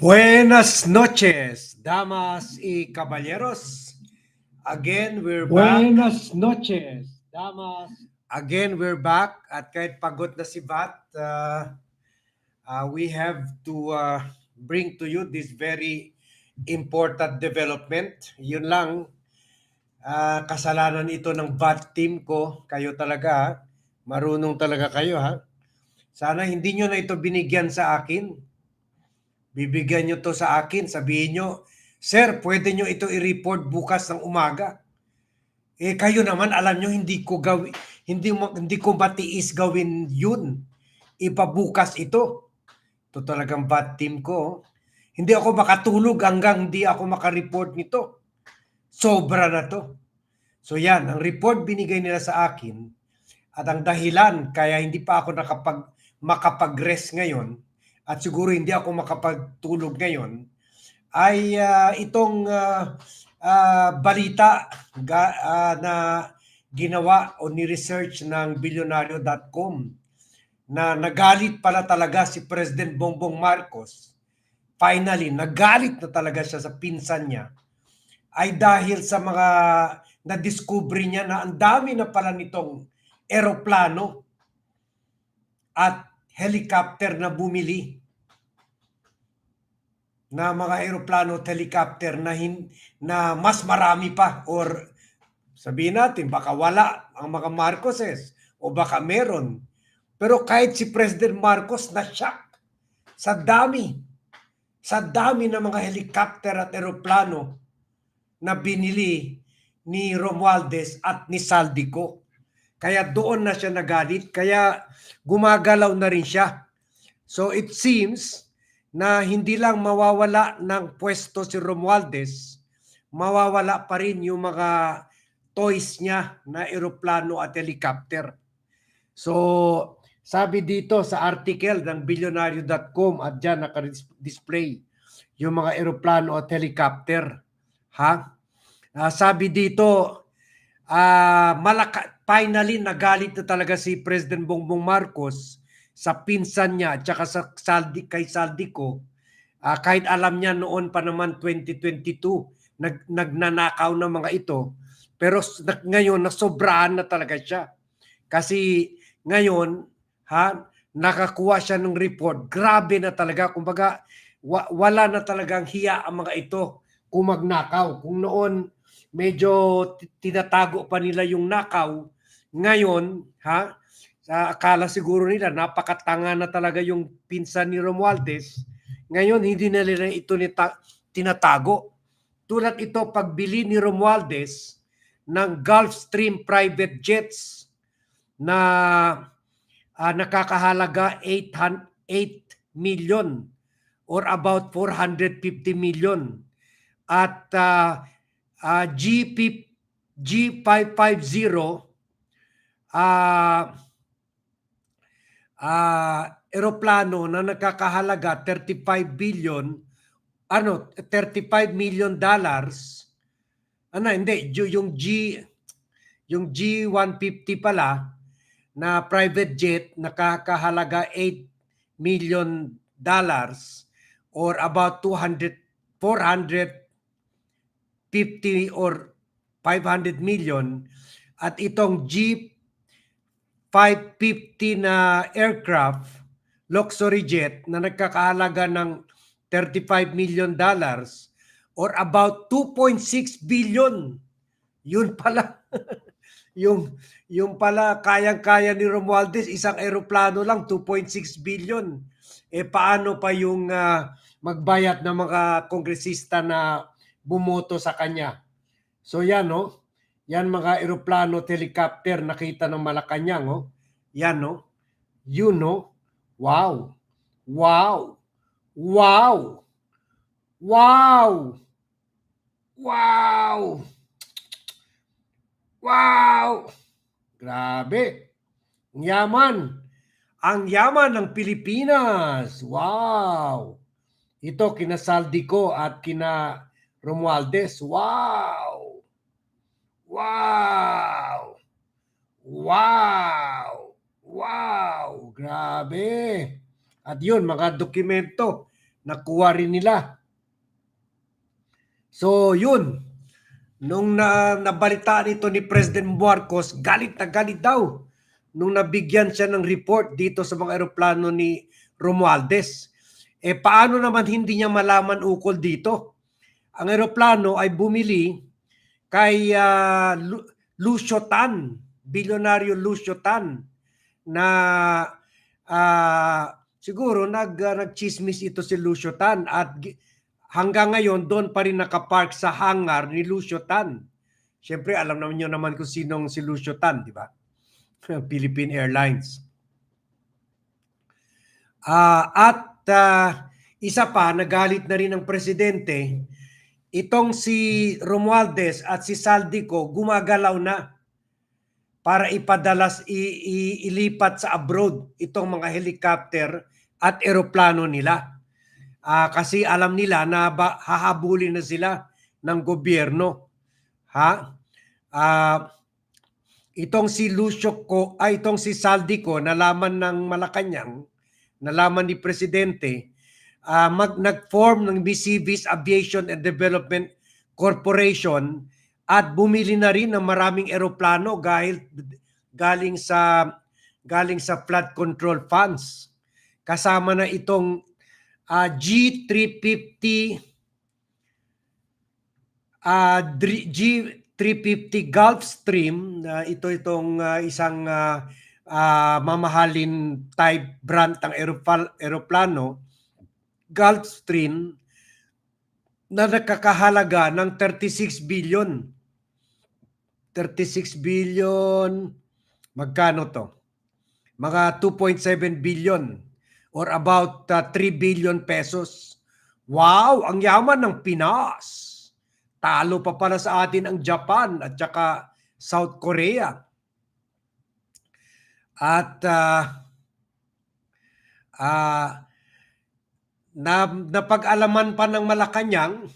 Buenas noches, damas y caballeros. Again, we're back. Buenas noches, damas. Again, we're back. At kahit pagod na si Bat, uh, uh, we have to uh, bring to you this very important development. Yun lang, uh, kasalanan ito ng Bat team ko. Kayo talaga, ha? marunong talaga kayo. ha. Sana hindi nyo na ito binigyan sa akin. Bibigyan nyo to sa akin. Sabihin nyo, Sir, pwede nyo ito i-report bukas ng umaga. Eh kayo naman alam nyo hindi ko gawin hindi hindi ko matiis gawin yun. Ipabukas ito. Ito talagang bad team ko. Hindi ako makatulog hanggang hindi ako makareport nito. Sobra na to. So yan, ang report binigay nila sa akin at ang dahilan kaya hindi pa ako nakapag makapag-rest ngayon at siguro hindi ako makapagtulog ngayon ay ah, itong ah, ah, balita ga, ah, na ginawa o ni-research ng bilyonaryo.com na nagalit pala talaga si President Bongbong Marcos. Finally, nagalit na talaga siya sa pinsan niya ay dahil sa mga na-discover niya na ang dami na pala nitong eroplano at helicopter na bumili na mga eroplano at helicopter na, hin, na mas marami pa or sabihin natin baka wala ang mga Marcoses o baka meron. Pero kahit si President Marcos na shock sa dami sa dami ng mga helicopter at eroplano na binili ni Romualdez at ni Saldico. Kaya doon na siya nagalit, kaya gumagalaw na rin siya. So it seems na hindi lang mawawala ng pwesto si Romualdez, mawawala pa rin yung mga toys niya na eroplano at helicopter. So, sabi dito sa article ng billionario.com at dyan naka-display yung mga eroplano at helicopter. Ha? Ah, sabi dito, ah malaka, finally nagalit na talaga si President Bongbong Marcos sa pinsan niya at saka sa Saldi, kay Saldico, ah, kahit alam niya noon pa naman 2022, nag, nagnanakaw ng mga ito, pero na- ngayon nasobrahan na talaga siya. Kasi ngayon, ha, nakakuha siya ng report, grabe na talaga, kumbaga wa- wala na talagang hiya ang mga ito kung magnakaw. Kung noon medyo ti- tinatago pa nila yung nakaw, ngayon, ha, sa akala siguro nila napakatanga na talaga yung pinsan ni Romualdez. Ngayon hindi na nila ito nita- tinatago. Tulad ito pagbili ni Romualdez ng Gulfstream private jets na ah, nakakahalaga 800 8 million or about 450 million. At ah, ah, GP G550 ah ah eroplano na nakakahalaga 35 billion ano 35 million dollars. Ano hindi yu- yung G yung G150 pala na private jet nakakahalaga 8 million dollars or about 200 400 550 or 500 million. At itong G550 na aircraft, luxury jet na nagkakahalaga ng 35 million dollars or about 2.6 billion. Yun pala. yung yung pala kayang-kaya ni Romualdez isang eroplano lang 2.6 billion. Eh paano pa yung ah, magbayad ng mga kongresista na bumoto sa kanya? So yan no. Yan mga eroplano, helicopter nakita ng Malacanang oh. Yan no. You know. Wow. Wow. Wow. Wow. Wow. Wow. Grabe. Ang yaman. Ang yaman ng Pilipinas. Wow. Ito kina Saldico at kina Romualdez. Wow. Wow. Wow. Wow. Grabe. At yun, mga dokumento, nakuha rin nila. So, yun. Nung na, nabalitaan ito ni President Marcos, galit na galit daw. Nung nabigyan siya ng report dito sa mga eroplano ni Romualdez. Eh, paano naman hindi niya malaman ukol dito? Ang eroplano ay bumili kay Lu- Lucio Tan, bilyonaryo Lucio Tan, na ah, siguro nag, ah, nagchismis ito si Lucio Tan at hanggang ngayon doon pa rin nakapark sa hangar ni Lucio Tan. Siyempre alam naman niyo naman kung sinong si Lucio Tan, di ba? Philippine Airlines. Ah, at ah, isa pa, nagalit na rin ang presidente, itong si Romualdez at si Saldico gumagalaw na para ipadalas i- i- ilipat sa abroad itong mga helicopter at eroplano nila. Ah, kasi alam nila na ba, hahabulin na sila ng gobyerno. Ha? Ah, itong si Lucio ko ay itong si Saldico nalaman ng Malacanang, nalaman ni presidente, ah, mag nag-form ng BCB's Aviation and Development Corporation at bumili na rin ng maraming eroplano dahil galing sa galing sa flood control funds. Kasama na itong ah, G350 ah, dri- G350 Gulfstream na ito itong ah, isang ah, ah, mamahalin type brand ng aeropal- eroplano Gulfstream na nakakahalaga ng 36 billion. 36 billion magkano to? Mga 2.7 billion or about uh, 3 billion pesos. Wow, ang yaman ng Pinas. Talo pa pala sa atin ang Japan at saka South Korea. At ah ah, na napag-alaman pa ng Malacanang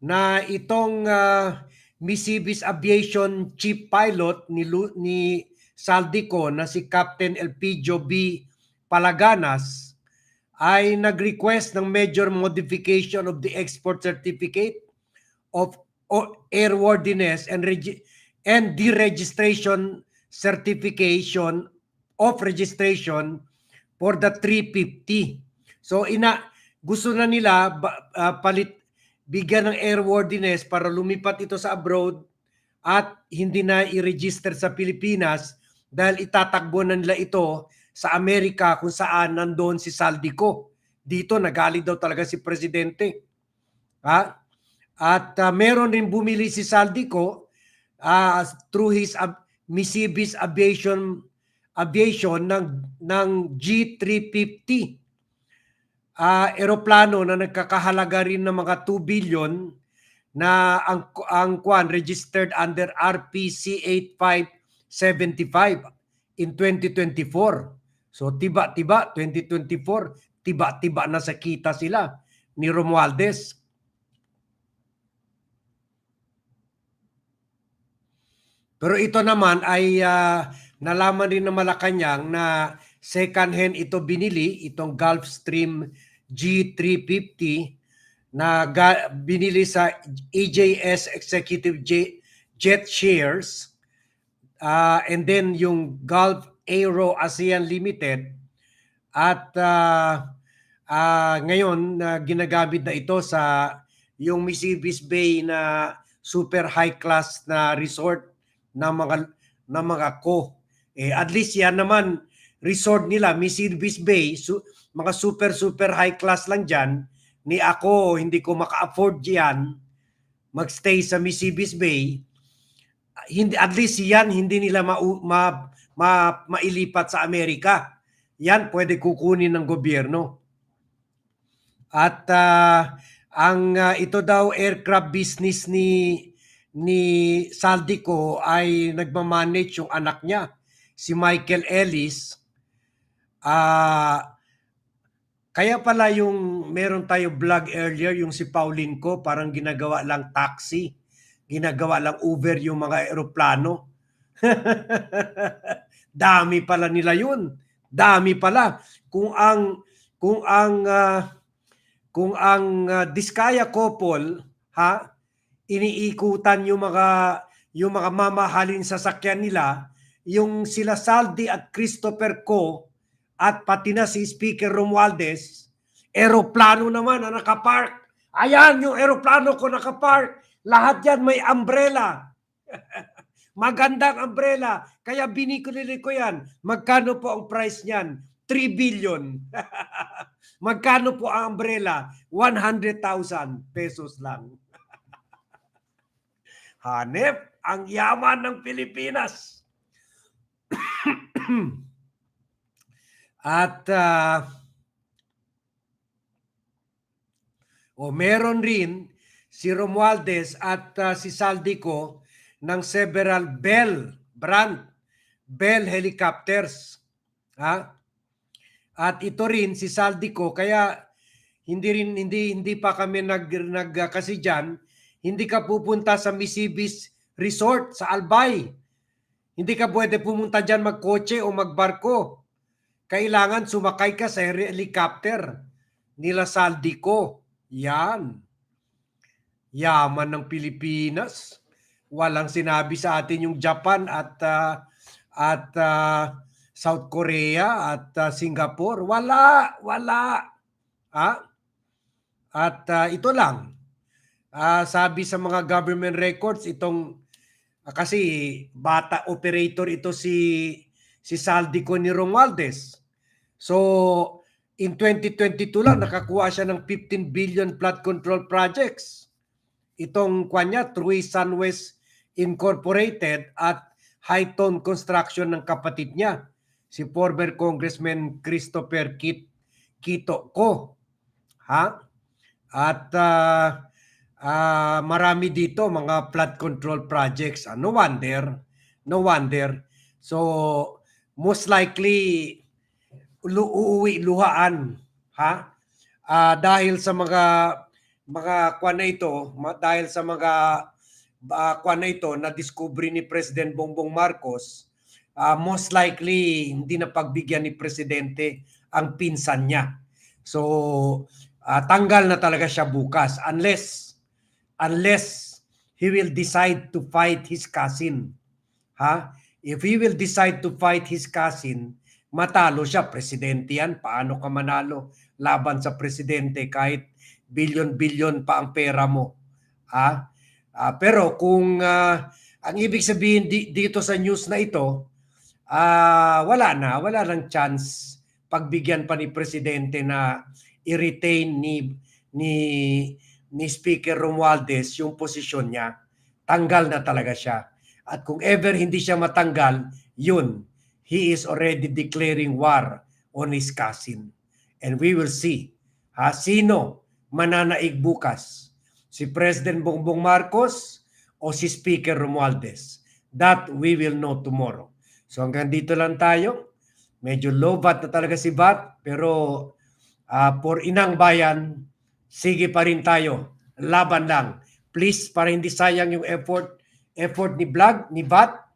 na itong uh, Misibis Aviation Chief Pilot ni, Lu- ni Saldico na si Captain Elpidio B. Palaganas ay nag-request ng major modification of the export certificate of airworthiness and regi- and deregistration certification of registration for the 350. So ina gusto na nila ah, palit bigyan ng airworthiness para lumipat ito sa abroad at hindi na i-register sa Pilipinas dahil itatakbo na nila ito sa Amerika kung saan nandoon si Saldico. Dito nagalit daw talaga si presidente. Ha? At ah, meron rin bumili si Saldico ah, through his ab- Misibis Aviation Aviation ng ng G350 ah eroplano na nagkakahalaga rin ng mga 2 billion na ang ang kwan registered under RPC 8575 in 2024. So tiba-tiba 2024, tiba-tiba na sa kita sila ni Romualdez. Pero ito naman ay ah, nalaman rin ng Malacanang na second hand ito binili, itong Gulfstream G350 na binili sa EJS Executive J- Jet Shares ah, and then yung Gulf Aero ASEAN Limited at ah, ah, ngayon na ginagamit na ito sa yung Misibis Bay na super high class na resort ng mga ng mga ko. Eh at least yan naman resort nila Misibis Bay su- mga super super high class lang diyan. Ni ako hindi ko maka-afford diyan magstay sa Misibis Bay. Hindi at least yan hindi nila ma, ma, ma- mailipat sa Amerika. Yan pwede kukunin ng gobyerno. At ah, ang ah, ito daw aircraft business ni ni Saldico ay nagmamanage yung anak niya, si Michael Ellis. Ah kaya pala yung meron tayo vlog earlier, yung si Pauline ko, parang ginagawa lang taxi, ginagawa lang Uber yung mga eroplano. Dami pala nila yun. Dami pala. Kung ang kung ang ah, kung ang ah, Diskaya couple ha iniikutan yung mga yung mga mamahalin sasakyan nila, yung sila Saldi at Christopher Co at pati na si Speaker Romualdez, eroplano naman na nakapark. Ayan yung eroplano ko nakapark. Lahat yan may umbrella. Magandang umbrella. Kaya binili ko yan. Magkano po ang price niyan? 3 billion. Magkano po ang umbrella? 100,000 pesos lang. Hanep ang yaman ng Pilipinas. At ah, o meron rin si Romualdez at ah, si Saldico ng several Bell brand Bell helicopters. Ha? At ito rin si Saldico kaya hindi rin hindi hindi pa kami nag, nag ah, kasi diyan hindi ka pupunta sa Misibis Resort sa Albay. Hindi ka pwede pumunta diyan magkotse o magbarko kailangan sumakay ka sa helicopter nila Saldico. Yan. Yaman ng Pilipinas. Walang sinabi sa atin yung Japan at ah, at ah, South Korea at ah, Singapore. Wala, wala. Ha? At ah, ito lang. Ah, sabi sa mga government records itong ah, kasi bata operator ito si si Saldico ni Romualdez. So, in 2022 lang, nakakuha siya ng 15 billion flood control projects. Itong kanya, True Sunwest Incorporated at Hightone Construction ng kapatid niya, si former Congressman Christopher Kit Kito Ko. Ha? At ah, ah, marami dito mga flood control projects. Ah, no wonder. No wonder. So, most likely uuwi luhaan ha? Ah, dahil sa mga mga kwan na ito ma- dahil sa mga uh, kwan na ito na discovery ni President Bongbong Marcos ah, most likely hindi na pagbigyan ni presidente ang pinsan niya. So ah, tanggal na talaga siya bukas unless unless he will decide to fight his cousin ha? If he will decide to fight his cousin matalo siya, presidente yan. Paano ka manalo laban sa presidente kahit bilyon-bilyon pa ang pera mo? Ha? Ah, pero kung ah, ang ibig sabihin di- dito sa news na ito, ah, wala na, wala nang chance pagbigyan pa ni presidente na i-retain ni ni ni Speaker Romualdez yung posisyon niya. Tanggal na talaga siya. At kung ever hindi siya matanggal, yun, he is already declaring war on his cousin. And we will see ha, sino mananaig bukas. Si President Bongbong Marcos o si Speaker Romualdez. That we will know tomorrow. So hanggang dito lang tayo. Medyo low bat na talaga si Bat, pero ah, for inang bayan, sige pa rin tayo. Laban lang. Please, para hindi sayang yung effort effort ni Vlog, ni Bat,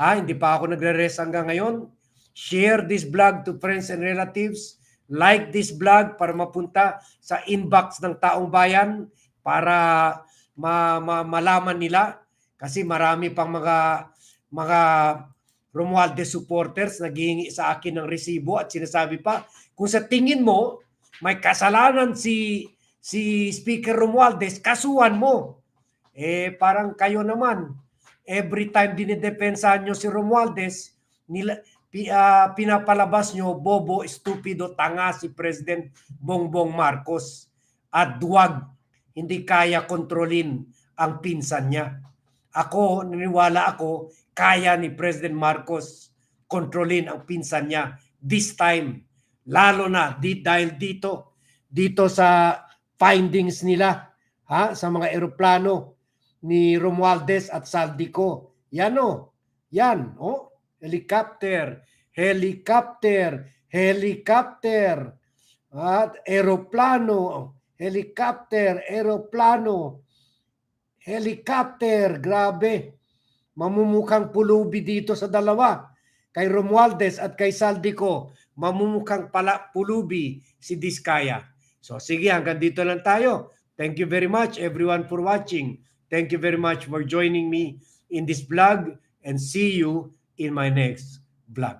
Ha, hindi pa ako nagre-rest hanggang ngayon. Share this vlog to friends and relatives. like this vlog para mapunta sa inbox ng taong bayan para ma- ma- malaman nila kasi marami pang mga mga Romualdez supporters naghihingi sa akin ng resibo at sinasabi pa kung sa tingin mo may kasalanan si si Speaker Romualdez kasuhan mo eh parang kayo naman every time dinidepensahan nyo si Romualdez nila ah, pinapalabas nyo bobo, stupido, tanga si President Bongbong Marcos at duwag hindi kaya kontrolin ang pinsan niya. Ako, naniwala ako, kaya ni President Marcos kontrolin ang pinsan niya this time. Lalo na di, dahil dito, dito sa findings nila ha, sa mga eroplano ni Romualdez at Saldico. Yan o. Yan. Oh. Helicopter. Helicopter. Helicopter. At eroplano. Helicopter. Eroplano. Helicopter. Grabe. Mamumukhang pulubi dito sa dalawa. Kay Romualdez at kay Saldico. Mamumukhang pala pulubi si Diskaya. So sige, hanggang dito lang tayo. Thank you very much everyone for watching. Thank you very much for joining me in this vlog and see you in my next vlog.